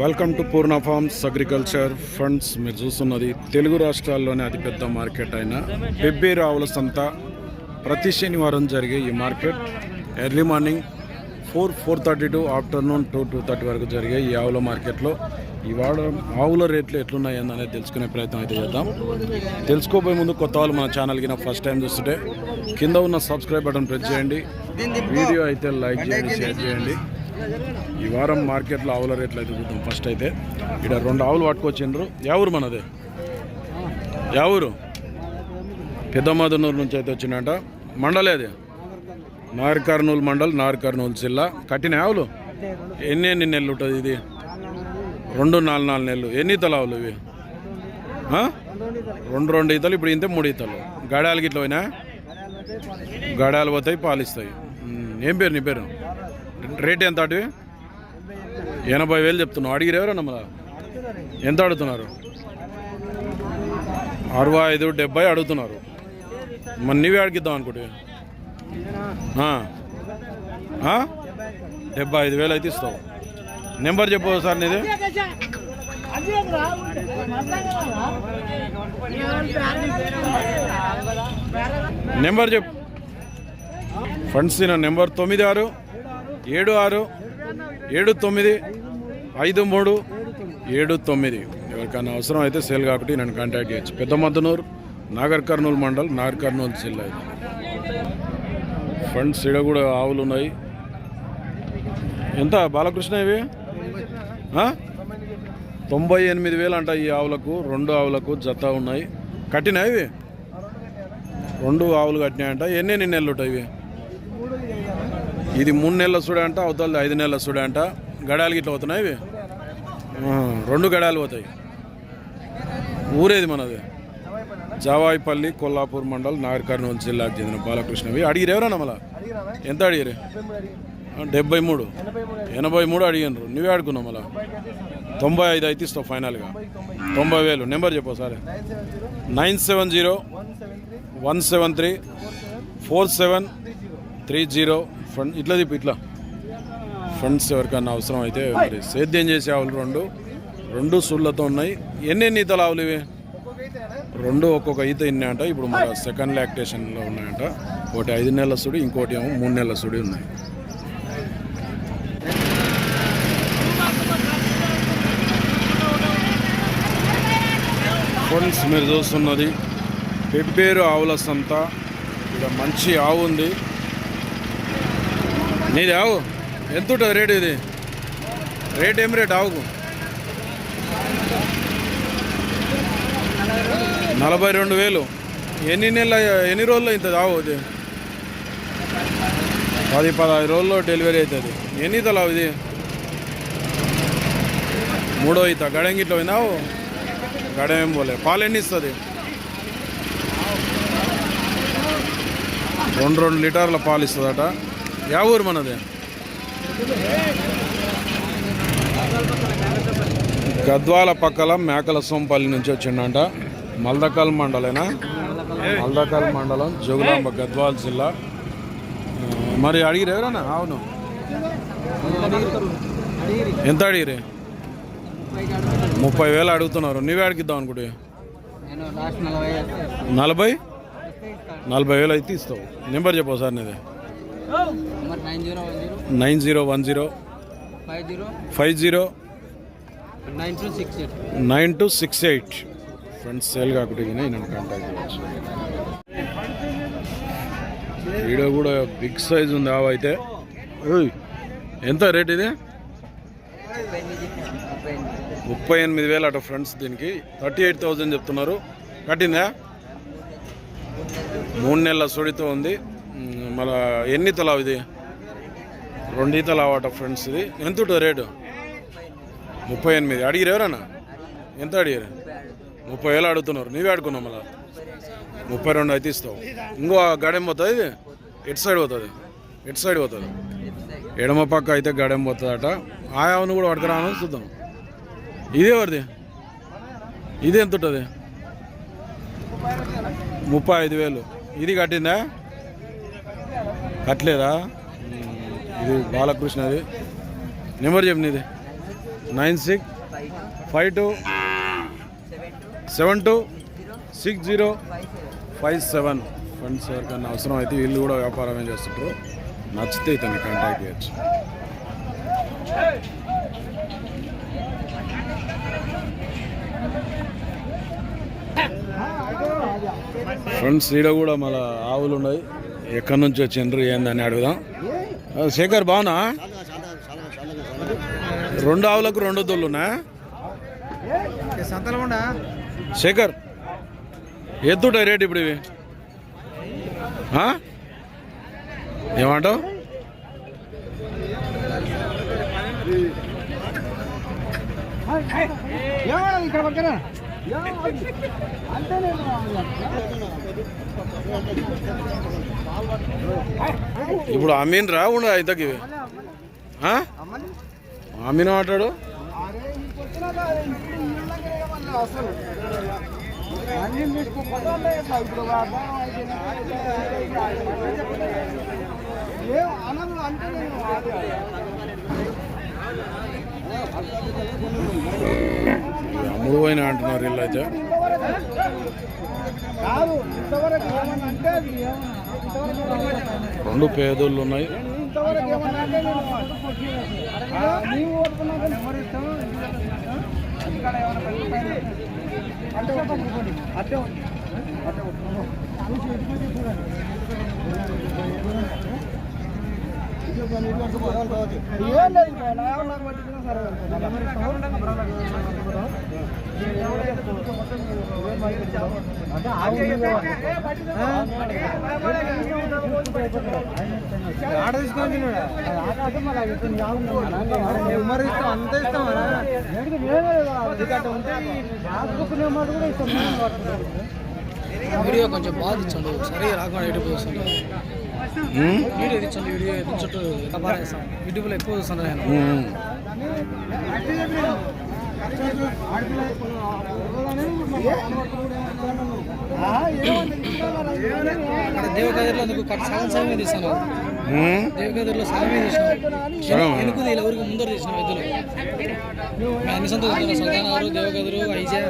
Welcome to Purna farms agriculture funds మీరు చూస్తున్నది తెలుగు రాష్ట్రాల్లోనే అతిపెద్ద మార్కెట్ అయిన పెబ్బేరు ఆవుల సంత. ప్రతి శనివారం జరిగే ఈ market early morning four four thirty to afternoon two two thirty వరకు జరిగే ఈ ఆవుల మార్కెట్లో. ఇవాళ ఆవుల రేట్లు ఎట్లున్నాయి అనేది తెలుసుకునే ప్రయత్నం అయితే చేద్దాం. తెలుసుకోబోయే ముందు కొత్త వాళ్ళు మన ఛానల్కి నా ఫస్ట్ టైం చూస్తుంటే కింద ఉన్న సబ్స్క్రైబ్ బటన్ ప్రెస్ చేయండి. వీడియో అయితే లైక్ చేయండి షేర్ చేయండి. ఈ వారం మార్కెట్లో ఆవుల రేట్లు అయితే చూద్దాం ఫస్ట్ అయితే. ఇక్కడ రెండు ఆవులు పట్టుకొచ్చిండ్రు. యావూరు మనదే మనది? యా పెద్దమదనూరు నుంచి అయితే వచ్చిందంట. మండలే అది? నార్ కర్నూలు మండల్ నార్ కర్నూలు జిల్లా. కట్టిన ఆవులు? ఎన్ని ఎన్ని నెలలు ఉంటుంది ఇది? రెండు నాలుగు నాలుగు నెలలు. ఎన్ని ఈతలు ఆవులు ఇవి? రెండు రెండు ఈతలు ఇప్పుడు ఇంతే మూడు ఈతలు. గడాలకి ఇట్లా పోయినా? గడాలు పోతాయి పాలిస్తాయి. ఏం పేరు నీ పేరు? రేట్ ఎంత అటు ఎనభై వేలు చెప్తున్నావు. అడిగిరు ఎవరన్నా మళ్ళా? ఎంత అడుగుతున్నారు? అరవై ఐదు డెబ్బై అడుగుతున్నారు. మరి నీవే అడిగిద్దాం అనుకుంటే. డెబ్బై ఐదు వేలు అయితే ఇస్తావు. నెంబర్ చెప్పు సార్ నీది. నెంబర్ చెప్పు. ఫ్రెండ్స్ నా నెంబర్ తొమ్మిది ఆరు. ఏడు ఆరు ఏడు తొమ్మిది ఐదు మూడు ఏడు తొమ్మిది. ఎవరికైనా అవసరం అయితే సేల్ కాబట్టి నన్ను కాంటాక్ట్ చేయొచ్చు. పెద్ద మద్దనూరు నాగర్ కర్నూలు మండల్ నాగర్ కర్నూలు జిల్లా ఇది. ఫ్రెండ్స్ ఇక్కడ కూడా ఆవులు ఉన్నాయి. ఎంత? బాలకృష్ణ ఇవి? తొంభై ఎనిమిది వేలు అంట ఈ ఆవులకు. రెండు ఆవులకు జత ఉన్నాయి. కట్టినా ఇవి? రెండు ఆవులు కట్టినాయంట. ఎన్ని ఎన్ని నెలలు ఉంటాయి ఇవి? ఇది మూడు నెలల చూడంట అంట అవతలది ఐదు నెలల చూడంట గడాలు గిట్ల అవుతున్నాయి పోతున్నాయి ఇవి? రెండు గడాలు పోతాయి. ఊరేది మనది? జావాయిపల్లి కొల్లాపూర్ మండల్ నాగర్ కర్నూలు జిల్లాకు చెందిన బాలకృష్ణవి. అడిగిరు ఎవరన్నా మళ్ళా? ఎంత అడిగిరు డెబ్బై మూడు ఎనభై మూడు అడిగినారు నువ్వే అడుగున్నావు మళ్ళా? తొంభై ఐదు అయితే ఇస్తావు ఫైనల్గా. తొంభై వేలు నెంబర్ చెప్పు సరే nine seven zero one seven three four seven three zero front ఇట్లా తిప్పు ఇట్లా. ఫ్రెండ్స్ ఎవరికన్నా అవసరం అయితే మరి సేద్యం చేసే ఆవులు రెండు. రెండు సుళ్ళతో ఉన్నాయి. ఎన్ని ఎన్ని ఈతలు ఆవులు ఇవి? రెండు ఒక్కొక్క ఈత ఇన్ని అంట ఇప్పుడు మన సెకండ్ లాక్టేషన్లో ఉన్నాయంట. ఒకటి ఐదు నెలల సుడి ఇంకోటి ఏమో మూడు నెలల సుడి ఉన్నాయి. ఫ్రెండ్స్ మీరు చూస్తున్నది. పెబ్బేరు ఆవుల సంత. ఇక్కడ మంచి ఆవు ఉంది. నీది ఆవు? ఎంత ఉంటుంది రేటు ఇది? రేట్ ఏం రేట్ ఆవుకు? నలభై రెండు వేలు. ఎన్ని నెలల ఎన్ని రోజుల్లో అవుతుంది ఆవు ఇది? పది పదహైదు రోజుల్లో డెలివరీ అవుతుంది. ఎన్ని ఈతలు ఇది? మూడో ఈత. గడంగిట్లో పోయినావు గడమేం పోలే. పాలు ఎన్ని ఇస్తుంది? రెండు రెండు లీటర్ల పాలు ఇస్తుందట. యా ఊరు మనది గద్వాల పక్కల మేకల సోంపల్లి నుంచి వచ్చిండంట మల్దకల్ మండలేనా మల్దకల్ మండలం జోగులాంబ గద్వాల జిల్లా మరి అడిగిరు ఎవరన్నా అవును ఎంత అడిగిరే ముప్పై వేలు అడుగుతున్నారు నువ్వే అడిగిద్దాం అనుకుంటే నలభై నలభై వేలు అయితే ఇస్తావు నెంబర్ చెప్పు సార్ నీది nine zero one zero nine five zero nine two six eight. Nine friends sale కాకుండా నన్ను కాంటాక్ట్ చేయవచ్చు వీడియో కూడా బిగ్ సైజ్ ఉంది ఆవు అయితే. ఎంత రేట్ ఇది? ముప్పై ఎనిమిది వేలు అట ఫ్రెండ్స్ దీనికి. థర్టీ ఎయిట్ థౌజండ్ చెప్తున్నారు. కట్టిందా? మూడు నెలల సుడితో ఉంది. మళ్ళా ఎన్ని తలావు ఇది? రెండు ఈతలు అవట ఫ్రెండ్స్ ఇది. ఎంత ఉంటుంది రేటు? ముప్పై ఎనిమిది. అడిగిరు ఎవరన్నా? ఎంత అడిగారు ముప్పై వేలు అడుగుతున్నారు. నీవే అడుగున్నావు మళ్ళా. ముప్పై రెండు అయితే ఇస్తావు. ఇంకో గడెం పోతుంది ఇది? ఎటు సైడ్ పోతుంది? ఎటు సైడ్ పోతుంది? ఎడమ పక్క అయితే గడెం పోతుందట. ఆయావును కూడా పడకరాను చూద్దాం. ఇదే ఎవరిది? ఇది ఎంత ఉంటుంది ముప్పై ఐదు వేలు. ఇది కట్టిందా? కట్టలేదా? ఇది బాలకృష్ణది నెంబర్ చెప్పు nine six five two seven two six zero five seven. Funds ఎవరికైనా అవసరం అయితే వీళ్ళు కూడా వ్యాపారమే చేస్తుంటారు? నచ్చితే ఇతన్ని కాంటాక్ట్ చేయొచ్చు. ఫ్రెండ్స్ ఈడ కూడా మళ్ళీ ఆవులు ఉన్నాయి. ఎక్కడి నుంచి వచ్చిండ్రు ఏందని అడుగుదాం. శేఖర్ బాగున్నా రెండు ఆవులకు రెండు దొల్లునా? శేఖర్ ఎత్తుంటాయి రేట్ ఇప్పుడు ఇవి? ఏమంటావు? ఇక్కడ పక్కన. ఇప్పుడు అమీన్ రా ఉండ ఇంతకి అమీన్ మాట్లాడు. అంటే మురువైన అంటున్నారు వీళ్ళు అయితే రెండు పేదోళ్ళు ఉన్నాయి. అంటే ఇస్తాము. అంటే ఆడ తీసుకొని నెంబర్ ఇస్తాం అంత ఇస్తాం వీడియో కొంచెం బాగా సరే రాకుండా ఎటు చూస్తుండే ఉమ్? ఎక్కువ దేవగదిలో నీకు కట్ సగం సగమే తీసాను దేవగదిలో సగమే ముందర తీసిన ఎద్దులు అన్ని సంతోషం దేవగదులు ఐజా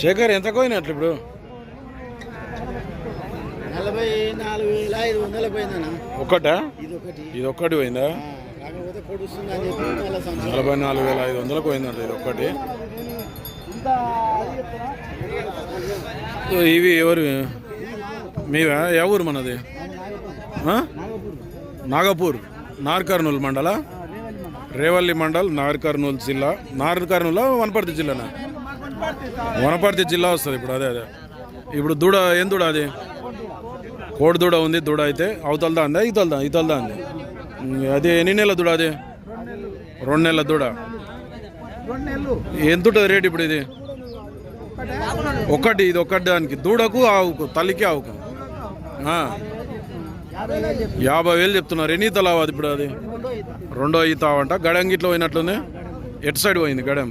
శేఖర్ ఎంత పోయినట్లు ఇప్పుడు నలభై నాలుగు వేల ఐదు వందలు పోయిందన్న ఒకటి ఇది ఒక్కటి పోయిందా నలభై నాలుగు వేల ఐదు వందలకు పోయిందంట ఇది ఒక్కటి ఇవి ఎవరు? మీవా? ఏ ఊరు మనది నాగపూర్ నార్కర్నూలు మండల రేవల్లి మండల్ నార్కర్నూలు జిల్లా నార్కర్నూలు వనపర్తి జిల్లానా వనపర్తి జిల్లా వస్తుంది ఇప్పుడు అదే అదే ఇప్పుడు దూడ ఏం దూడ అది కోడి దూడ ఉంది దూడ అయితే అవతలదా అందా ఇతలదా ఇతలదా అంది అది ఎన్ని నెలల దూడ అది రెండు నెలల దూడ ఎంత ఉంటుంది రేట్ ఇప్పుడు ఇది ఒకటి ఇది ఒకటి దానికి. దూడకు ఆవుకు తల్లికి ఆవుకు. యాభై వేలు చెప్తున్నారు. ఎన్ని తలావు అది ఇప్పుడు అది? రెండో ఈత తావంట గడం గిట్ల పోయినట్లుంది. ఎటు సైడ్ పోయింది గడం?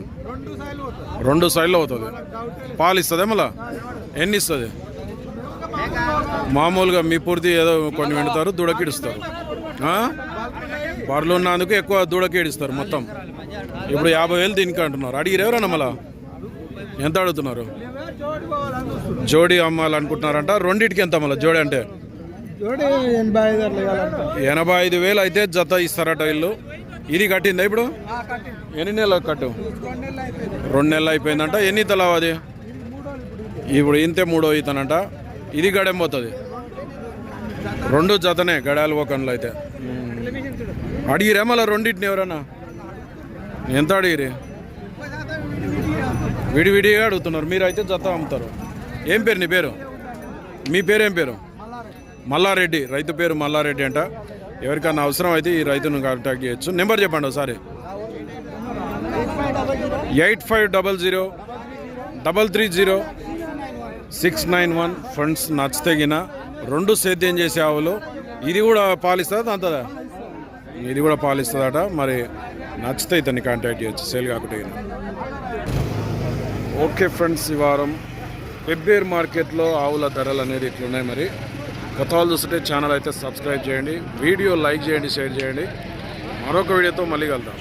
రెండు సైడ్లో అవుతుంది. పాలు ఇస్తుంది మళ్ళా? ఎన్ని ఇస్తుంది? మామూలుగా మీ పూర్తి ఏదో కొన్ని వెండుతారు దూడకిడుస్తారు. బర్రెలు ఉన్నందుకు ఎక్కువ దూడకిడిస్తారు మొత్తం. ఇప్పుడు యాభై వేలు దీనికి అంటున్నారు. అడిగిరెవరన్నా మళ్ళా? ఎంత అడుగుతున్నారు? జోడి అమ్మాలనుకుంటున్నారంట. రెండింటికి ఎంత మళ్ళీ జోడి అంటే? ఎనభై ఐదు వేలు అయితే జత ఇస్తారట వీళ్ళు ఇది కట్టిందా ఇప్పుడు? ఎన్ని నెలలు కట్టు? రెండు నెలలు అయిపోయిందంట. ఎన్ని ఈతలు అది ఇప్పుడు ఇంతే మూడో ఈతనంట ఇది గడెం పోతుంది. రెండు జతనే గడాలు ఒకన్లు అయితే. అడిగిరే మళ్ళీ రెండింటిని ఎవరన్నా? ఎంత అడిగిరి? విడివిడిగా అడుగుతున్నారు. మీరు అయితే జత అమ్ముతారు. ఏం పేరు నీ పేరు? మీ పేరు ఏం పేరు? మల్లారెడ్డి. రైతు పేరు మల్లారెడ్డి అంట. ఎవరికన్నా అవసరం అయితే ఈ రైతును కాంటాక్ట్ చేయొచ్చు. నెంబర్ చెప్పండి ఒకసారి. Eight five double zero double three zero six nine one friends నచ్చతగిన రెండు సేద్యం చేసే ఆవులు. ఇది కూడా పాలిస్తుందా? అంతదా ఇది కూడా పాలిస్తుందట. మరి నచ్చితే ఇతన్ని కాంటాక్ట్ చేయొచ్చు. సేల్ కాకుండా ఓకే ఫ్రెండ్స్ ఈ వారం వెబ్బేర్ మార్కెట్లో ఆవుల ధరలు అనేది ఇట్లున్నాయి మరి? గతాలు చూస్తుంటే ఛానల్ అయితే సబ్స్క్రైబ్ చేయండి వీడియో లైక్ చేయండి షేర్ చేయండి. మరొక వీడియోతో మళ్ళీ కలుద్దాం.